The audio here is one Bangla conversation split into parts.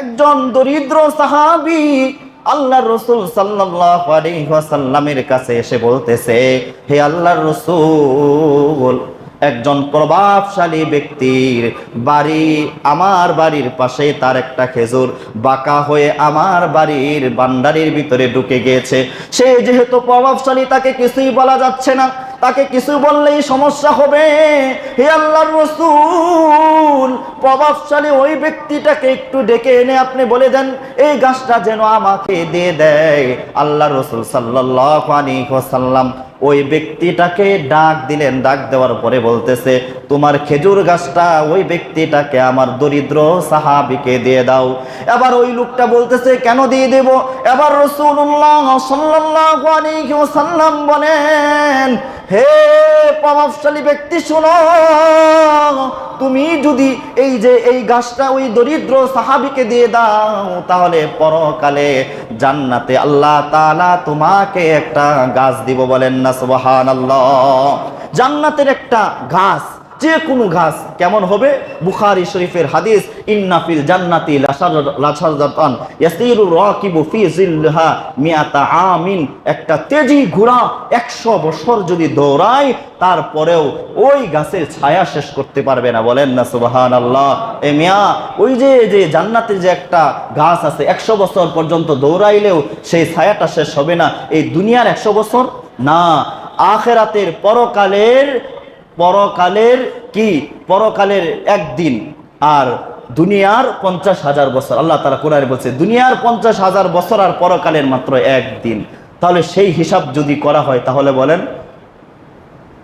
একজন দরিদ্র সাহাবি আল্লাহ রসুল আলাইহি কাছে এসে বলতেছে, হে আল্লাহ রসুল, একজন প্রভাবশালী ব্যক্তির বাড়ি আমার বাড়ির পাশে তার একটা খেজুর বাঁকা হয়ে আমার বাড়ির বান্ডারির ভিতরে ঢুকে গিয়েছে। সে যেহেতু প্রভাবশালী, তাকে কিছুই বলা যাচ্ছে না। তাকে কিছু বললেই সমস্যা হবে। হে আল্লাহর রসুল প্রভাবশালী ওই ব্যক্তিটাকে একটু ডেকে এনে আপনি বলে দেন, এই গাছটা যেন আমাকে দিয়ে দেয়। আল্লাহ রসুল সাল্লাহ সাল্লাম ওই ব্যক্তিটাকে ডাক দিলেন, ডাক দেওয়ার পরে বলতেছে, তোমার খেজুর গাছটা ওই ব্যক্তিটাকে আমার দরিদ্র সাহাবিকে দিয়ে দাও। এবার ওই লোকটা বলতেছে, কেন দিয়ে দেব? এবার রসুল্লাহ ওয়াসাল্লাম বলেন, হে প্রভাবশালী ব্যক্তি, শোনো, তুমি যদি এই যে এই গাছটা ওই দরিদ্র সাহাবিকে দিয়ে দাও, তাহলে পরকালে জান্নাতে আল্লাহ তাআলা তোমাকে একটা গাছ দিব বলেন জান্নাতের একটা গাছ যে কোনো গাছ কেমন হবে? বুখারি শরীফের হাদিস ইন্নাফিল জান্নাতি লাশারদাতান ইয়াসিরু রাকিবু ফি জিল্লাহা মিয়াতা আমিন। একটা তেজি ঘোড়া 100 বছর যদি দৌড়ায়, তারপরেও ওই গাছের ছায়া শেষ করতে পারবে না। বলেন না, সুবহানাল্লাহ। এ মিয়া, ওই যে যে জান্নাতের যে একটা গাছ আছে 100 বছর পর্যন্ত দৌড়াইলেও সেই ছায়াটা শেষ হবে না। এই দুনিয়ার 100 বছর না, আখেরাতের পরকালের পরকালের কি? পরকালের একদিন। আর দুনিয়ার পঞ্চাশ হাজার বছর। আল্লাহ তালা কোরআনে বলছে, দুনিয়ার পঞ্চাশ হাজার বছর আর পরকালের মাত্র একদিন। তাহলে সেই হিসাব যদি করা হয়, তাহলে বলেন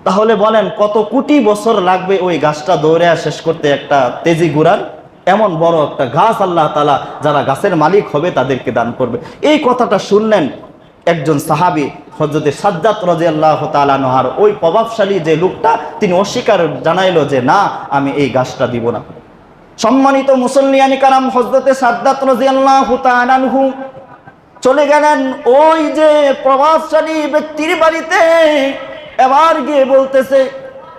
তাহলে বলেন কত কোটি বছর লাগবে ওই গাছটা দৌড়ে শেষ করতে একটা তেজি গুড়ার? এমন বড় একটা গাছ আল্লাহ তালা যারা গাছের মালিক হবে, তাদেরকে দান করবে। এই কথাটা শুনলেন একজন সাহাবি হজরতে সাজ্জাত রাজি আল্লাহ তালানহার ওই প্রভাবশালী যে লোকটা, তিনি অস্বীকার জানাইলো যে, না, আমি এই গাছটা দিব না। সম্মানিত মুসল্লিয়ানি কারাম হজরতে সাদ্দাত রাজি আল্লাহ তালানহু চলে গেলেন ওই যে প্রভাবশালী ব্যক্তির বাড়িতে। এবার গিয়ে বলতেছে,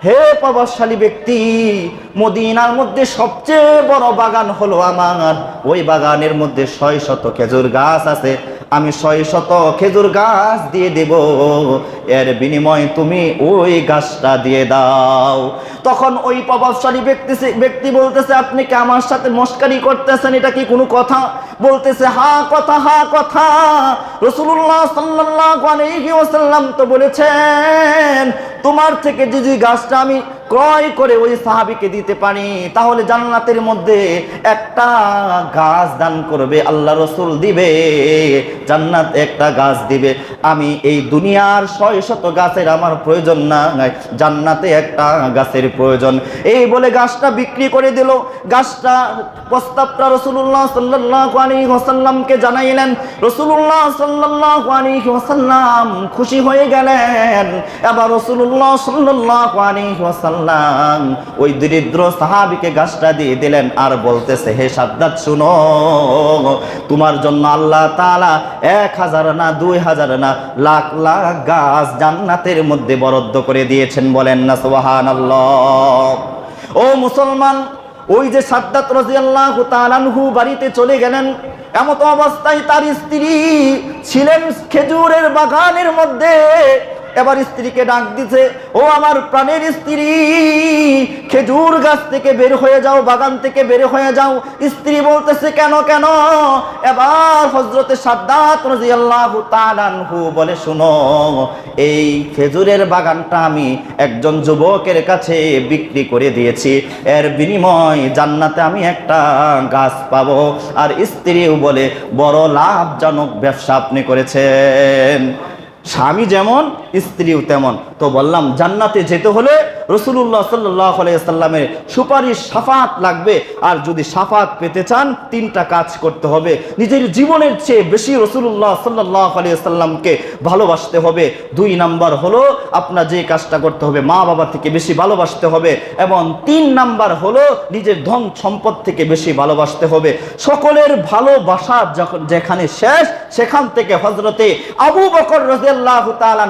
হে প্রভাবশালী ব্যক্তি, মদিনার মধ্যে সবচেয়ে বড় বাগান হলো আমার। ওই বাগানের মধ্যে ছয় শত খেজুর গাছ আছে। আমি ছয় শত খেজুর গাছ দিয়ে দেব। এর বিনিময়ে তুমি ওই গাছটা দিয়ে দাও। তখন ওই প্রভাবশালী ব্যক্তি ব্যক্তি বলতেছে, আপনি কি আমার সাথে মস্কারি করতেছেন? এটা কি কোনো কথা? বলতেছে, হা, কথা হা, কথা। রসুল্লাহ সাল্লাল্লাহু আলাইহি ওয়াসাল্লাম তো বলেছেন, তোমার থেকে যদি গাছটা আমি ক্রয় করে ওই সাহাবিকে দিতে পারি, তাহলে জান্নাতের মধ্যে একটা গাছ দান করবে, আল্লাহ রসুল দিবে, জান্নাত একটা গাছ দিবে। আমি এই দুনিয়ার ছয় শত গাছের আমার প্রয়োজন না জান্নাতে একটা গাছের প্রয়োজন। এই বলে গাছটা বিক্রি করে দিল। গাছটা প্রস্তাবটা রসুল্লাহ সাল্লাহ হোসাল্লামকে জানাইলেন। রসুল্লাহ সাল্লাহ হোসাল্লাম খুশি হয়ে গেলেন। এবার রসুল্লাহ সাল্লাহ হোসাল্লাম ওই দরিদ্র সাহাবিকে গাছটা দিয়ে দিলেন আর বলতেছে, হে সাদ্দাত শুনো, তোমার জন্য আল্লাহ তালা এক হাজার না দুই হাজার না লাখ লাখ গাছ জান্নাতের মধ্যে বরাদ্দ করে দিয়েছেন বলেন না সোহান ও মুসলমান, ওই যে সাদ্দাত রাজিয়াল্লাহু তাআলাহু বাড়িতে চলে গেলেন, এমত অবস্থায় তার স্ত্রী ছিলেন খেজুরের বাগানের মধ্যে। এবার স্ত্রীকে ডাক দিছে, ও আমার প্রাণের স্ত্রী, খেজুর গাছ থেকে বের হয়ে যাও, বাগান থেকে বের হয়ে যাও। স্ত্রী বলতেছে, কেন কেন? এবার হজরতে তাআলাহু বলে, শুনো, এই খেজুরের বাগানটা আমি একজন যুবকের কাছে বিক্রি করে দিয়েছি। এর বিনিময় জান্নাতে আমি একটা গাছ পাবো। আর স্ত্রীও বলে, বড় লাভজনক ব্যবসা আপনি করেছেন। স্বামী যেমন স্ত্রীও তেমন। তো বললাম জান্নাতে যেতে হলে রসুল্লাহ সাল্লাহ সাল্লামের সুপারিশ সাফাত লাগবে, আর যদি সাফাত পেতে চান, তিনটা কাজ করতে হবে। নিজের জীবনের চেয়ে বেশি রসুল্লাহ সাল্লাহ সাল্লামকে ভালোবাসতে হবে। দুই নাম্বার হলো, আপনার যে কাজটা করতে হবে মা বাবা থেকে বেশি ভালোবাসতে হবে, এবং তিন নাম্বার হলো, নিজের ধন সম্পদ থেকে বেশি ভালোবাসতে হবে। সকলের ভালোবাসা যখন যেখানে শেষ, সেখান থেকে হজরতে আবু বকর রাজিয়াল্লাহু তাআলা